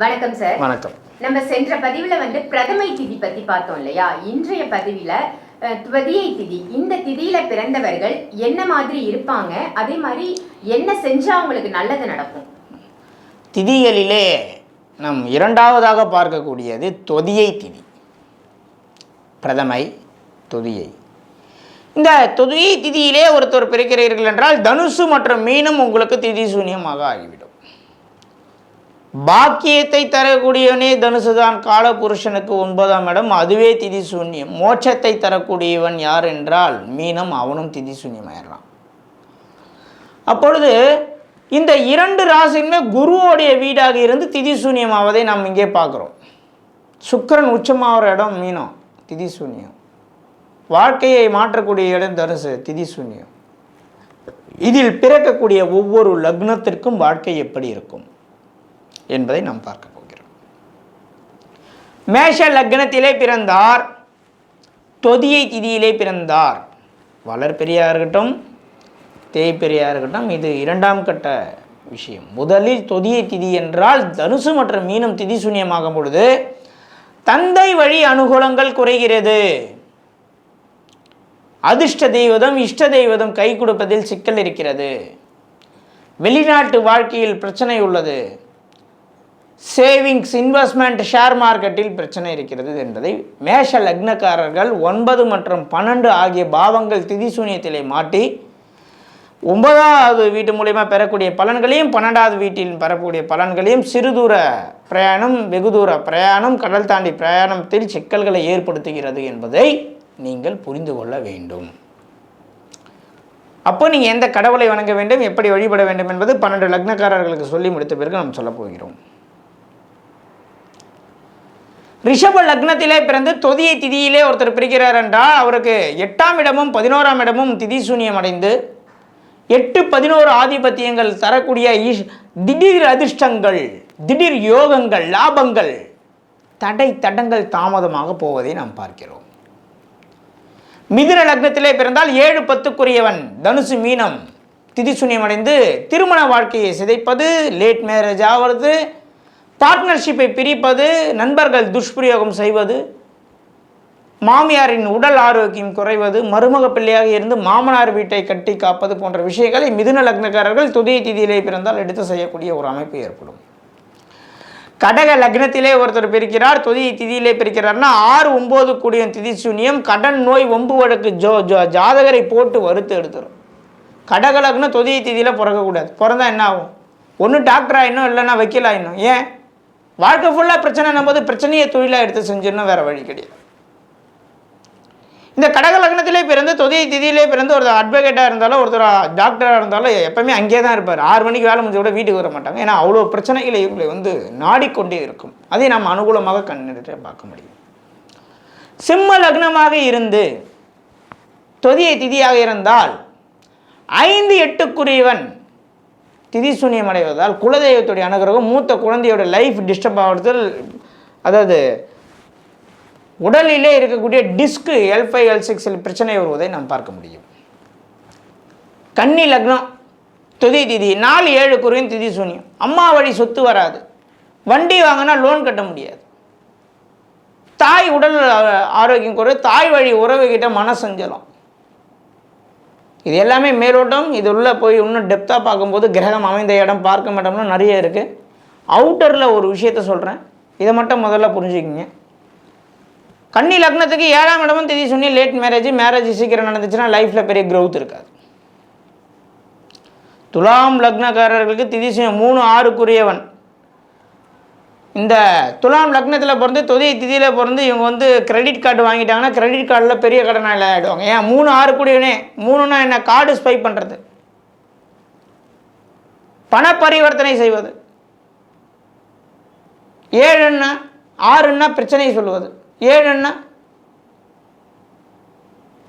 வணக்கம் சார் வணக்கம். நம்ம சென்ற பதிவுல வந்து பிரதமை திதி பத்தி பார்த்தோம் இல்லையா? இன்றைய பதிவில துவதியை திதி இந்த திதியில பிறந்தவர்கள் என்ன மாதிரி இருப்பாங்க? அதே மாதிரி என்ன செஞ்சா அவங்களுக்கு நல்லது நடக்கும்? திதிகளிலே நாம் இரண்டாவதாக பார்க்கக்கூடியது தொதியை திதி. பிரதமை தொதியை. இந்த தொதியை திதியிலே ஒருத்தர் பிறக்கிறீர்கள் என்றால் தனுசு மற்றும் மீனும் உங்களுக்கு திதி சூன்யமாக ஆகிவிடும். பாக்கியத்தை தரக்கூடியவனே தனுசுதான். காலபுருஷனுக்கு ஒன்பதாம் இடம் அதுவே திதி சூன்யம் மோட்சத்தை தரக்கூடியவன் யார் என்றால் மீனம் அவனும் திதி சூன்யமாயிடுறான் அப்பொழுது இந்த இரண்டு ராசியுமே குருவோடைய வீடாக இருந்து திதி சூன்யமாவதை நாம் இங்கே பார்க்குறோம். சுக்கரன் உச்சமாகிற இடம் மீனம் திதி சூன்யம் வாழ்க்கையை மாற்றக்கூடிய இடம் தனுசு திதி சூன்யம் இதில் பிறக்கக்கூடிய ஒவ்வொரு லக்னத்திற்கும் வாழ்க்கை எப்படி இருக்கும்? என்பதை நாம் பார்க்க போகிறோம். மேஷ லக்னத்திலே பிறந்தார். தொதியை திதியிலே பிறந்தார். வளர்பெரியா இருக்கட்டும் தேய்பெரியா இருக்கட்டும் இது இரண்டாம் கட்ட விஷயம். முதலில் தொதியை திதி என்றால் தனுசு மற்றும் மீனம் திதி சூன்யமாகும் பொழுது தந்தை வழி அனுகூலங்கள் குறைகிறது. அதிர்ஷ்ட தெய்வதம் இஷ்ட தெய்வதம் கை கொடுப்பதில் சிக்கல் இருக்கிறது. வெளிநாட்டு வாழ்க்கையில் பிரச்சனை உள்ளது. சேவிங்ஸ் இன்வெஸ்ட்மெண்ட் ஷேர் மார்க்கெட்டில் பிரச்சனை இருக்கிறது என்பதை மேஷ லக்னக்காரர்கள் ஒன்பது மற்றும் பன்னெண்டு ஆகிய பாவங்கள் திதி சூன்யத்திலே மாட்டி ஒன்பதாவது வீட்டு மூலயமா பெறக்கூடிய பலன்களையும் பன்னெண்டாவது வீட்டில் பெறக்கூடிய பலன்களையும் சிறுதூர பிரயாணம் வெகு தூர பிரயாணம் கடல் தாண்டி பிரயாணத்தில் சிக்கல்களை ஏற்படுத்துகிறது என்பதை நீங்கள் புரிந்து கொள்ள வேண்டும். அப்போ நீங்கள் எந்த கடவுளை வணங்க வேண்டும் எப்படி வழிபட வேண்டும் என்பது பன்னெண்டு லக்னக்காரர்களுக்கு சொல்லி முடித்த பிறகு நாம் சொல்லப் போகிறோம். ரிஷப லக்னத்திலே பிறந்து தொதியை திதியிலே ஒருத்தர் பிரிக்கிறார் என்றால் அவருக்கு எட்டாம் இடமும் பதினோராம் இடமும் திதி சூன்யம் அடைந்து எட்டு பதினோரு ஆதிபத்தியங்கள் தரக்கூடிய ஈஷ் திடீர் அதிர்ஷ்டங்கள் திடீர் யோகங்கள் லாபங்கள் தடை தடங்கள் தாமதமாக போவதை நாம் பார்க்கிறோம். மிதுன லக்னத்திலே பிறந்தால் ஏழு பத்துக்குரியவன் தனுசு மீனம் திதிசூன்யம் அடைந்து திருமண வாழ்க்கையை சிதைப்பது லேட் மேரேஜ் ஆவது பார்ட்னர்ஷிப்பை பிரிப்பது நண்பர்கள் துஷ்பிரயோகம் செய்வது மாமியாரின் உடல் ஆரோக்கியம் குறைவது மருமக பிள்ளையாக இருந்து மாமனார் வீட்டை கட்டி காப்பது போன்ற விஷயங்களை மிதுன லக்னக்காரர்கள் துதிய திதியிலே பிறந்தால் எடுத்து செய்யக்கூடிய ஒரு அமைப்பு ஏற்படும். கடக லக்னத்திலே ஒருத்தர் பிரிக்கிறார் தொதி திதியிலே பிரிக்கிறார்னா ஆறு ஒம்பது கூடிய திதி சூன்யம் கடன் நோய் ஒம்பு வழக்கு ஜோ ஜோ ஜாதகரை போட்டு வறுத்து எடுத்துரும். கடக லக்னம் தொதி திதியில் பிறக்கக்கூடாது. பிறந்தா என்ன ஆகும்? ஒன்று டாக்டர் ஆயிடணும் இல்லைன்னா வக்கீல் ஆயினும் ஏன்? வாழ்க்கை ஃபுல்லாக பிரச்சனை போது பிரச்சனையை தொழிலாக எடுத்து செஞ்சிடணும் வேறு வழி கிடையாது. இந்த கடக லக்னத்திலே பிறந்து தொதியை திதியிலே பிறந்து ஒருத்தர் அட்வொகேட்டாக இருந்தாலும் ஒருத்தர் டாக்டராக இருந்தாலும் எப்பவுமே அங்கேயே தான் இருப்பார். ஆறு மணிக்கு வேலை முடிஞ்ச கூட வீட்டுக்கு வர மாட்டாங்க. ஏன்னா அவ்வளோ பிரச்சனைகளை இவங்களை வந்து நாடிக்கொண்டே இருக்கும். அதை நாம் அனுகூலமாக கண்ணிட்டு பார்க்க முடியும். சிம்ம லக்னமாக இருந்து தொதியை திதியாக இருந்தால் ஐந்து எட்டுக்குரியவன் திதி சூன்யம் அடைவதால் குலதெய்வத்துடைய அனுகிரகம் மூத்த குழந்தையோட லைஃப் டிஸ்டர்ப் ஆகிறதில் அதாவது உடலிலே இருக்கக்கூடிய டிஸ்க்கு எல் ஃபைவ் எல் சிக்ஸில் பிரச்சனை வருவதை நாம் பார்க்க முடியும். கன்னி லக்னம் துதி திதி நாலு ஏழு குறையும் திதி சூன்யம். அம்மா வழி சொத்து வராது. வண்டி வாங்கினா லோன் கட்ட முடியாது. தாய் உடல் ஆரோக்கியம் குறை தாய் வழி உறவுகிட்ட மன சஞ்சலம் இது எல்லாமே மேலோட்டம். இது உள்ளே போய் இன்னும் டெப்த்தாக பார்க்கும்போது கிரகம் அமைந்த இடம் பார்க்கும் இடம்னு நிறைய இருக்குது அவுட்டரில் ஒரு விஷயத்த சொல்கிறேன் இதை மட்டும் முதல்ல புரிஞ்சுக்கிங்க. கன்னி லக்னத்துக்கு ஏழாம் இடமும் திதி சொன்னி லேட் மேரேஜ் மேரேஜ் சீக்கிரம் நடந்துச்சுன்னா லைஃப்பில் பெரிய க்ரௌத் இருக்காது. துலாம் லக்னக்காரர்களுக்கு திதி மூணு ஆறுக்குரியவன். இந்த துலாம் லக்னத்தில் பிறந்து தொதி திதியில் பிறந்து இவங்க வந்து கிரெடிட் கார்டு வாங்கிட்டாங்கன்னா கிரெடிட் கார்டில் பெரிய கடனாளி ஆகிடுவாங்க ஏன்? மூணு ஆறு கூடியவனே. மூணுன்னா என்ன? கார்டு ஸ்பை பண்ணுறது பண பரிவர்த்தனை செய்வது. ஏழுன்னா ஆறுன்னா பிரச்சனை சொல்லுவது. ஏழுன்னா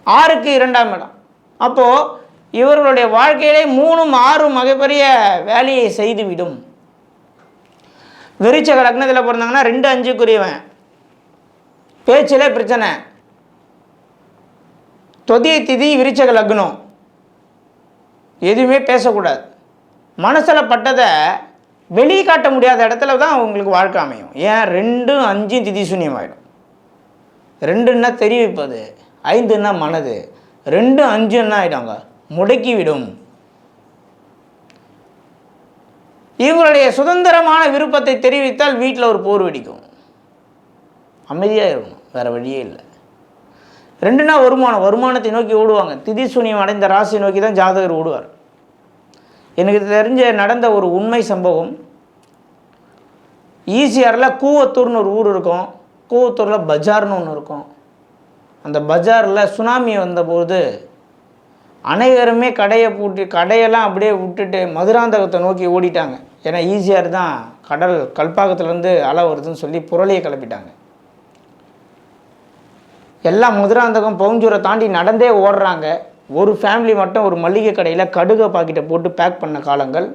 ஆறுக்கு இரண்டாம் இடம். அப்போது இவர்களுடைய வாழ்க்கையிலே மூணும் ஆறும் மிகப்பெரிய வேலையை செய்துவிடும். விரிச்சக லக்னத்தில் பிறந்தாங்கன்னா ரெண்டு அஞ்சுக்குரியவன். பேச்சில் பிரச்சனை. தொதி திதி விரிச்சக லக்னம். எதுவுமே பேசக்கூடாது. மனசில் பட்டதை வெளியே காட்ட முடியாத இடத்துல தான் உங்களுக்கு வாழ்க்கை அமையும். ஏன்? ரெண்டும் அஞ்சும் திதி சூன்யமாயிடும். ரெண்டுன்னா தெரிவிப்பது ஐந்துன்னா மனது ரெண்டும் அஞ்சுன்னா என்ன முடக்கிவிடும் இவங்களுடைய சுதந்திரமான விருப்பத்தை தெரிவித்தால் வீட்டில் ஒரு போர் வெடிக்கும். அமைதியாக இருக்கணும். வேறு வழியே இல்லை. ரெண்டுனா வருமானம். வருமானத்தை நோக்கி ஓடுவாங்க. திதி சுனியம் அடைந்த ராசியை நோக்கி தான் ஜாதகர் ஓடுவார். எனக்கு தெரிஞ்ச நடந்த ஒரு உண்மை சம்பவம். ஈசிஆரில் கூவத்தூர்னு ஒரு ஊர் இருக்கும். கூவத்தூரில் பஜார்னு ஒன்று இருக்கும். அந்த பஜாரில் சுனாமி வந்தபோது அனைவருமே கடையை பூட்டி கடையெல்லாம் அப்படியே விட்டுட்டு மதுராந்தகத்தை நோக்கி ஓடிட்டாங்க. ஏன்னா ஈஸியாக தான் கடல் கல்பாக்கத்துலேருந்து அலை வருதுன்னு சொல்லி புரளியை கிளப்பிட்டாங்க. எல்லாம் முதுராந்தகம் பவுஞ்சூரை தாண்டி நடந்தே ஓடுறாங்க. ஒரு ஃபேமிலி மட்டும் ஒரு மளிகை கடையில் கடுகை பாக்கெட்டை போட்டு பேக் பண்ண காலங்கள்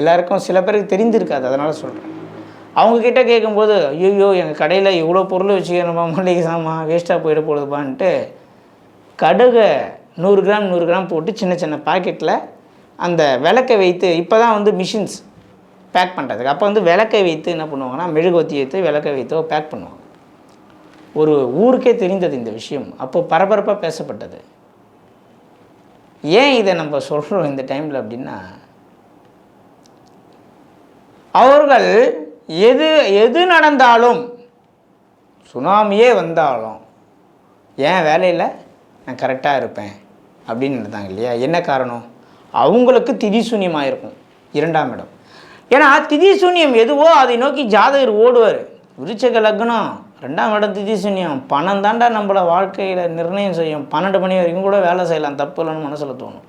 எல்லாருக்கும் சில பேருக்கு தெரிந்திருக்காது அதனால் சொல்கிறேன் அவங்கக்கிட்ட கேட்கும்போது ஐயோ எங்கள் கடையில் இவ்வளோ பொருள் வச்சுக்கணுமா மளிகை சாமான் வேஸ்ட்டாக போயிட போகுதுப்பான்ட்டு கடுகை நூறு கிராம் நூறு கிராம் போட்டு சின்ன சின்ன பாக்கெட்டில் அந்த விளக்கை வைத்து இப்போ தான் வந்து மிஷின்ஸ் பேக் பண்ணுறதுக்கு அப்போ வந்து விளக்கை வைத்து என்ன பண்ணுவாங்கன்னா மெழுகுவத்தி வைத்து விளக்கை வைத்தோ பேக் பண்ணுவாங்க. ஒரு ஊருக்கே தெரிந்தது இந்த விஷயம். அப்போ பரபரப்பாக பேசப்பட்டது. ஏன் இதை நம்ம சொல்கிறோம் இந்த டைமில் அப்படின்னா அவர்கள் எது எது நடந்தாலும் சுனாமியே வந்தாலும் ஏன் வேலையில் நான் கரெக்டாக இருப்பேன் அப்படின்னு நினைத்தாங்க இல்லையா? என்ன காரணம்? அவங்களுக்கு திதி சூன்யமாக இருக்கும் இரண்டாம் இடம். ஏன்னா திதி சூன்யம் எதுவோ அதை நோக்கி ஜாதகர் ஓடுவார். விருச்சக லக்னம் ரெண்டாம் இடம் திதி சூன்யம் பணம் தாண்டா நம்மளை வாழ்க்கையில் நிர்ணயம் செய்யும். பன்னெண்டு மணி வரைக்கும் கூட வேலை செய்யலாம். தப்பு இல்லைன்னு மனசில் தோணும்.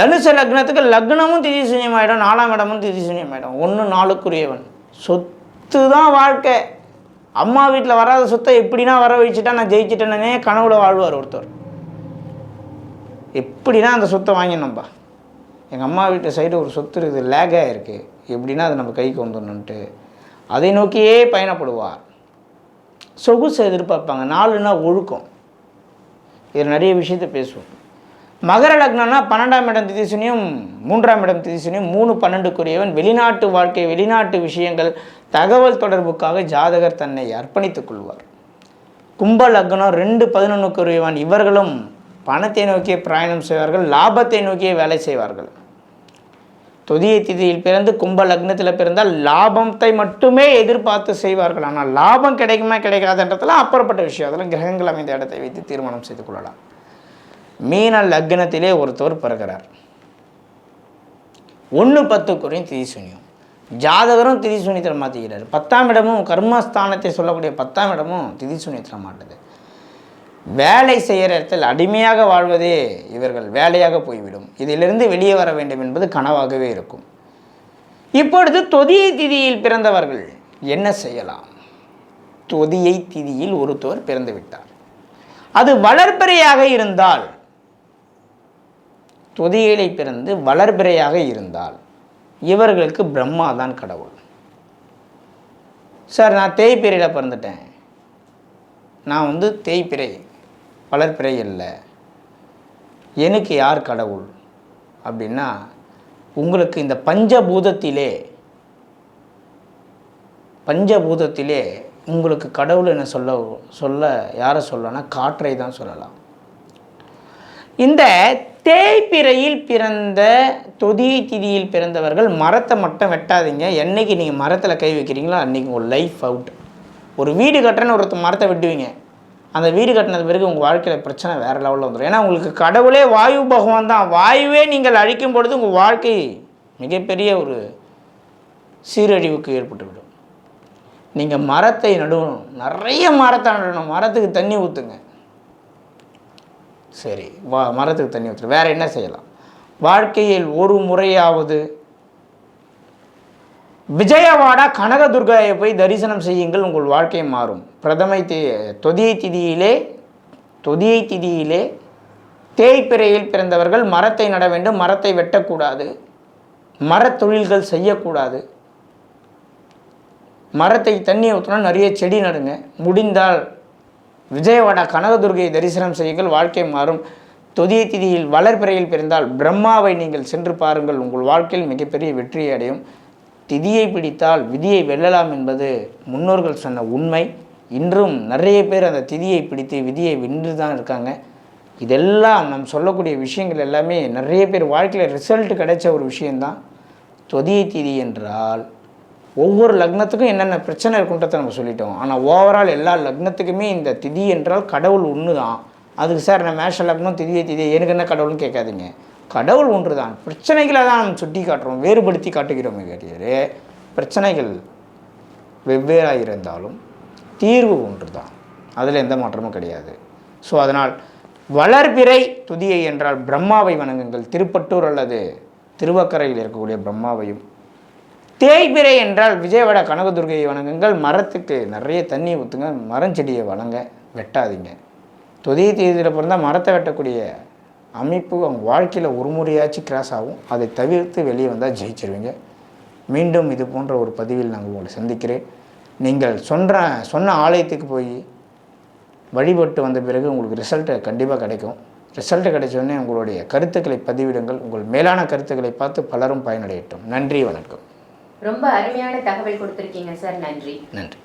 தனுச லக்னத்துக்கு லக்னமும் திதி சூன்யமாயிடும் நாலாம் இடமும் திதி சூன்யமாயிடும் ஒன்று நாளுக்குரியவன். சொத்து தான் வாழ்க்கை. அம்மா வீட்டில் வராத சொத்தை எப்படின்னா வர வச்சுட்டா நான் ஜெயிச்சிட்டேனே கனவுல வாழ்வார் ஒருத்தர். எப்படின்னா அந்த சொத்தை வாங்கினோம்பா எங்கள் அம்மா வீட்டு சைடு ஒரு சொத்து இருக்குது லேகாக இருக்குது எப்படின்னா அது நம்ம கைக்கு வந்துடணுன்ட்டு அதை நோக்கியே பயணப்படுவார் சொகுசை எதிர்பார்ப்பாங்க. நாலுனா ஒழுக்கம். இதில் நிறைய விஷயத்த பேசுவோம். மகர லக்னம்னா பன்னெண்டாம் இடம் திதிசுனியும் மூன்றாம் இடம் திதிசுனியும் மூணு பன்னெண்டுக்குரியவன் வெளிநாட்டு வாழ்க்கை வெளிநாட்டு விஷயங்கள் தகவல் தொடர்புக்காக ஜாதகர் தன்னை அர்ப்பணித்துக் கொள்வார். கும்ப லக்னம் ரெண்டு பதினொன்றுக்குரியவன் இவர்களும் பணத்தை நோக்கியே பிரயாணம் செய்வார்கள் லாபத்தை நோக்கியே வேலை செய்வார்கள். தொதிய திதியில் பிறந்து கும்ப லக்னத்தில் பிறந்தால் லாபத்தை மட்டுமே எதிர்பார்த்து செய்வார்கள். ஆனால் லாபம் கிடைக்குமா கிடைக்காதுன்றதுல அப்புறப்பட்ட விஷயம். அதெல்லாம் கிரகங்கள் அமைந்த இடத்தை வைத்து தீர்மானம் செய்து கொள்ளலாம். மீன லக்னத்திலே ஒருத்தவர் பிறக்கிறார். ஒன்று பத்துக்குறையும் திதிசூன்யம் ஜாதகரும் திதி திதிசூன்யத்தில் மாற்றிக்கிறார் பத்தாம் இடமும் கர்மஸ்தானத்தை சொல்லக்கூடிய பத்தாம் இடமும் திதி திதிசூன்யத்தில் மாட்டுது. வேலை செய்கிற இடத்தில் அடிமையாக வாழ்வதே இவர்கள் வேலையாக போய்விடும். இதிலிருந்து வெளியே வர வேண்டும் என்பது கனவாகவே இருக்கும். இப்பொழுது தொதியை திதியில் பிறந்தவர்கள் என்ன செய்யலாம்? தொதியை திதியில் ஒருத்தவர் பிறந்து விட்டார். அது வளர்பிறையாக இருந்தால் தொதியிலை பிறந்து வளர்பிறையாக இருந்தால் இவர்களுக்கு பிரம்மா தான் கடவுள். சார் நான் தேய்பிறையில் பிறந்துட்டேன். நான் வந்து தேய்பிறை வளர்பிறை இல்லை. எனக்கு யார் கடவுள்? அப்படின்னா உங்களுக்கு இந்த பஞ்சபூதத்திலே பஞ்சபூதத்திலே உங்களுக்கு கடவுள் என்ன சொல்ல சொல்ல யாரை சொல்லனா காற்றை தான் சொல்லலாம். இந்த தேய்பிறையில் பிறந்த தொதி திதியில் பிறந்தவர்கள் மரத்தை மட்டும் வெட்டாதீங்க. என்றைக்கு நீங்கள் மரத்தில் கை வைக்கிறீங்களோ அன்றைக்கி உங்கள் லைஃப் அவுட் ஒரு வீடு கட்டுறேன்னு ஒருத்தர் மரத்தை வெட்டுவீங்க. அந்த வீடு கட்டினது பிறகு உங்கள் வாழ்க்கையில் பிரச்சனை வேறு லெவலில் வந்துடும் ஏன்னா உங்களுக்கு கடவுளே வாயு பகவான் தான். வாயுவே நீங்கள் அழிக்கும் பொழுது உங்கள் வாழ்க்கை மிகப்பெரிய ஒரு சீரழிவுக்கு ஏற்பட்டுவிடும். நீங்கள் மரத்தை நடுவணும். நிறைய மரத்தை நடணும் மரத்துக்கு தண்ணி ஊற்றுங்க சரி வா மரத்துக்கு தண்ணி ஊற்று வேறு என்ன செய்யலாம்? வாழ்க்கையில் ஒரு முறையாவது விஜயவாடா கனகதுர்காயை போய் தரிசனம் செய்யுங்கள் உங்கள் வாழ்க்கை மாறும். பிரதமை தி தொதியை திதியிலே தொதியை திதியிலே தேய்பிறையில் பிறந்தவர்கள் மரத்தை நட வேண்டும் மரத்தை வெட்டக்கூடாது. மரத்தொழில்கள் செய்யக்கூடாது. மரத்தை தண்ணி ஊற்றினா நிறைய செடி நடுங்க. முடிந்தால் விஜயவாடா கனகதுர்கையை தரிசனம் செய்யுங்கள் வாழ்க்கை மாறும். தொதிய திதியில் வளர்பிறையில் பிறந்தால் பிரம்மாவை நீங்கள் சென்று பாருங்கள் உங்கள் வாழ்க்கையில் மிகப்பெரிய வெற்றியை அடையும். திதியை பிடித்தால் விதியை வெல்லலாம் என்பது முன்னோர்கள் சொன்ன உண்மை. இன்றும் நிறைய பேர் அந்த திதியை பிடித்து விதியை வென்று தான் இருக்காங்க. இதெல்லாம் நம் சொல்லக்கூடிய விஷயங்கள் எல்லாமே நிறைய பேர் வாழ்க்கையில் ரிசல்ட் கிடைச்ச ஒரு விஷயந்தான் தொதியை திதி என்றால் ஒவ்வொரு லக்னத்துக்கும் என்னென்ன பிரச்சனை இருக்குன்றதை நம்ம சொல்லிட்டோம். ஆனால் ஓவரால் எல்லா லக்னத்துக்குமே இந்த திதி என்றால் கடவுள் ஒன்று தான் அதுக்கு சார் நான் மேஷ லக்னம் திதியை திதி எனக்கு என்ன கடவுள்னு கேட்காதீங்க. கடவுள் ஒன்று தான் பிரச்சனைகளை தான் நம்ம சுட்டி காட்டுறோம் வேறுபடுத்தி காட்டுகிறோமே கிடையாது பிரச்சனைகள் வெவ்வேறாக இருந்தாலும் தீர்வு ஒன்று தான் அதில் எந்த மாற்றமும் கிடையாது. ஸோ அதனால் வளர்பிறை துதியை என்றால் பிரம்மாவை வணங்குங்கள். திருப்பட்டூர் அல்லது திருவக்கரையில் இருக்கக்கூடிய பிரம்மாவையும். தேய்பிறை என்றால் விஜயவாட கனகதுர்கையை வணங்குங்கள். மரத்துக்கு நிறைய தண்ணி ஊற்றுங்க மரம் செடியை வணங்க வெட்டாதீங்க. தொதிய தேதியில் பிறந்தால் மரத்தை வெட்டக்கூடிய அமைப்பு அவங்க வாழ்க்கையில் ஒரு முறையாச்சும் கிராஸ் ஆகும். அதை தவிர்த்து வெளியே வந்தால் ஜெயிச்சிருவீங்க. மீண்டும் இது போன்ற ஒரு பதிவில் நாங்கள் உங்களை சந்திக்கிறேன். நீங்கள் சொன்ன சொன்ன ஆலயத்துக்கு போய் வழிபட்டு வந்த பிறகு உங்களுக்கு ரிசல்ட்டு கண்டிப்பாக கிடைக்கும். ரிசல்ட்டு கிடைச்சோடனே உங்களுடைய கருத்துக்களை பதிவிடுங்கள். உங்கள் மேலான கருத்துக்களை பார்த்து பலரும் பயனடையட்டும். நன்றி வணக்கம். ரொம்ப அருமையான தகவல் கொடுத்துருக்கீங்க சார். நன்றி. நன்றி.